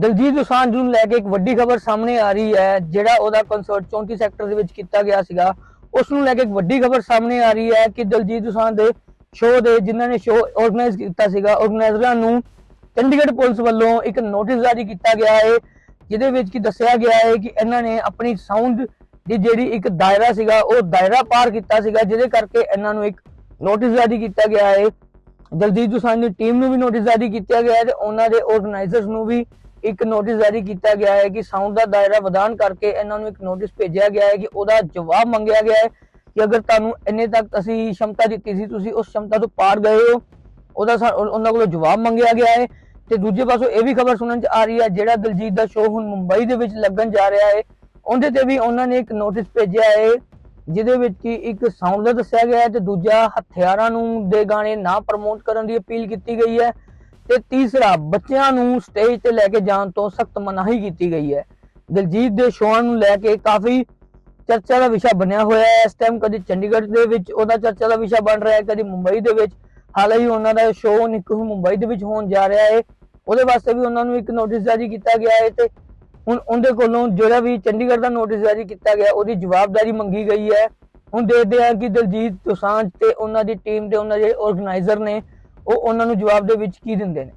ਦਲਜੀਤ ਦੋਸਾਂਝ ਨੂੰ ਲੈ ਕੇ ਇੱਕ ਵੱਡੀ ਖਬਰ ਸਾਹਮਣੇ ਆ ਰਹੀ ਹੈ, ਜਿਹੜਾ ਉਹਦਾ ਕਨਸਰਟ 34 ਸੈਕਟਰ ਦੇ ਵਿੱਚ ਕੀਤਾ ਗਿਆ ਸੀਗਾ। ਉਸ ਨੂੰ ਲੈ ਕੇ ਇੱਕ ਵੱਡੀ ਖਬਰ ਸਾਹਮਣੇ ਆ ਰਹੀ ਹੈ ਕਿ ਦਲਜੀਤ ਦੋਸਾਂਝ ਦੇ ਸ਼ੋਅ ਦੇ ਜਿਨ੍ਹਾਂ ਨੇ ਸ਼ੋਅ ਆਰਗੇਨਾਈਜ਼ ਕੀਤਾ ਸੀਗਾ ਆਰਗੇਨਾਈਜ਼ਰਾਂ ਨੂੰ ਚੰਡੀਗੜ੍ਹ ਪੁਲਿਸ ਵੱਲੋਂ ਇੱਕ ਨੋਟਿਸ ਜਾਰੀ ਕੀਤਾ ਗਿਆ ਹੈ, ਜਿਹਦੇ ਵਿੱਚ ਕੀ ਦੱਸਿਆ ਗਿਆ ਹੈ ਕਿ ਇਹਨਾਂ ਨੇ ਆਪਣੀ ਸਾਊਂਡ ਦੀ ਜਿਹੜੀ ਇੱਕ ਦਾਇਰਾ ਸੀਗਾ, ਉਹ ਦਾਇਰਾ ਪਾਰ ਕੀਤਾ ਸੀਗਾ, ਜਿਹਦੇ ਕਰਕੇ ਇਹਨਾਂ ਨੂੰ ਇੱਕ ਨੋਟਿਸ ਜਾਰੀ ਕੀਤਾ ਗਿਆ ਹੈ। ਦਲਜੀਤ ਦੋਸਾਂਝ ਦੀ ਟੀਮ ਨੂੰ ਵੀ ਨੋਟਿਸ ਜਾਰੀ ਕੀਤਾ ਗਿਆ ਹੈ ਤੇ ਉਹਨਾਂ ਦੇ ਆਰਗੇਨਾਈਜ਼ਰਸ ਨੂੰ ਵੀ ਇੱਕ ਨੋਟਿਸ ਜਾਰੀ ਕੀਤਾ ਗਿਆ ਹੈ ਕਿ ਸਾਊਂਡ ਦਾ ਦਾਇਰਾ ਵਧਾਉਣ ਕਰਕੇ ਇਹਨਾਂ ਨੂੰ ਇੱਕ ਨੋਟਿਸ ਭੇਜਿਆ ਗਿਆ ਹੈ ਕਿ ਉਹਦਾ ਜਵਾਬ ਮੰਗਿਆ ਗਿਆ ਹੈ ਕਿ ਅਗਰ ਤੁਹਾਨੂੰ ਇੰਨੇ ਤੱਕ ਅਸੀਂ ਸ਼ਮਤਾ ਦਿੱਤੀ ਸੀ, ਤੁਸੀਂ ਉਸ ਸ਼ਮਤਾ ਤੋਂ ਪਾਰ ਗਏ ਹੋ, ਉਹਦਾ ਉਹਨਾਂ ਕੋਲੋਂ ਜਵਾਬ ਮੰਗਿਆ ਗਿਆ ਹੈ। ਤੇ ਦੂਜੇ ਪਾਸੋਂ ਇਹ ਵੀ ਖਬਰ ਸੁਣਨ ਚ ਆ ਰਹੀ ਹੈ, ਜਿਹੜਾ ਦਲਜੀਤ ਦਾ ਸ਼ੋਅ ਹੁਣ ਮੁੰਬਈ ਦੇ ਵਿੱਚ ਲੱਗਣ ਜਾ ਰਿਹਾ ਹੈ, ਉਹਦੇ ਤੇ ਵੀ ਉਹਨਾਂ ਨੇ ਇੱਕ ਨੋਟਿਸ ਭੇਜਿਆ ਹੈ, ਜਿਹਦੇ ਵਿੱਚ ਕਿ ਇੱਕ ਸਾਊਂਡ ਦਾ ਦੱਸਿਆ ਗਿਆ ਹੈ ਤੇ ਦੂਜਾ ਹਥਿਆਰਾਂ ਨੂੰ ਦੇ ਗਾਣੇ ਨਾ ਪ੍ਰਮੋਟ ਕਰਨ ਦੀ ਅਪੀਲ ਕੀਤੀ ਗਈ ਹੈ। ਤੇ ਤੀਸਰਾ, ਬੱਚਿਆਂ ਨੂੰ ਸਟੇਜ ਤੇ ਲੈ ਕੇ ਜਾਣ ਤੋਂ ਸਖਤ ਮਨਾਹੀ ਕੀਤੀ ਗਈ ਹੈ। ਦਲਜੀਤ ਦੇ ਸ਼ੋਅ ਨੂੰ ਲੈ ਕੇ ਕਾਫੀ ਚਰਚਾ ਦਾ ਵਿਸ਼ਾ ਬਣਿਆ ਹੋਇਆ ਹੈ। ਇਸ ਟਾਈਮ ਕਦੀ ਚੰਡੀਗੜ੍ਹ ਦੇ ਵਿੱਚ ਉਹਦਾ ਚਰਚਾ ਦਾ ਵਿਸ਼ਾ ਬਣ ਰਿਹਾ ਹੈ, ਕਦੀ ਮੁੰਬਈ ਦੇ ਵਿੱਚ। ਹਾਲੇ ਹੀ ਉਹਨਾਂ ਦਾ ਸ਼ੋਅ ਨਿੱਕੂ ਮੁੰਬਈ ਦੇ ਵਿੱਚ ਹੋਣ ਜਾ ਰਿਹਾ ਹੈ। ਉਹਦੇ ਵਾਸਤੇ ਵੀ ਉਹਨਾਂ ਨੂੰ ਇੱਕ ਨੋਟਿਸ ਜਾਰੀ ਕੀਤਾ ਗਿਆ ਹੈ ਤੇ ਹੁਣ ਉਹਦੇ ਕੋਲੋਂ ਜਿਹੜਾ ਵੀ ਚੰਡੀਗੜ੍ਹ ਦਾ ਨੋਟਿਸ ਜਾਰੀ ਕੀਤਾ ਗਿਆ, ਉਹਦੀ ਜਵਾਬਦਾਰੀ ਮੰਗੀ ਗਈ ਹੈ। ਹੁਣ ਦੇਖਦੇ ਹਾਂ ਕਿ ਦਲਜੀਤ ਦੋਸਾਂਝ ਤੇ ਉਹਨਾਂ ਦੀ ਟੀਮ ਦੇ ਉਹਨਾਂ ਦੇ ਆਰਗੇਨਾਈਜ਼ਰ ਨੇ ਉਹ ਉਹਨਾਂ ਨੂੰ ਜਵਾਬ ਦੇ ਵਿੱਚ ਕੀ ਦਿੰਦੇ ਨੇ?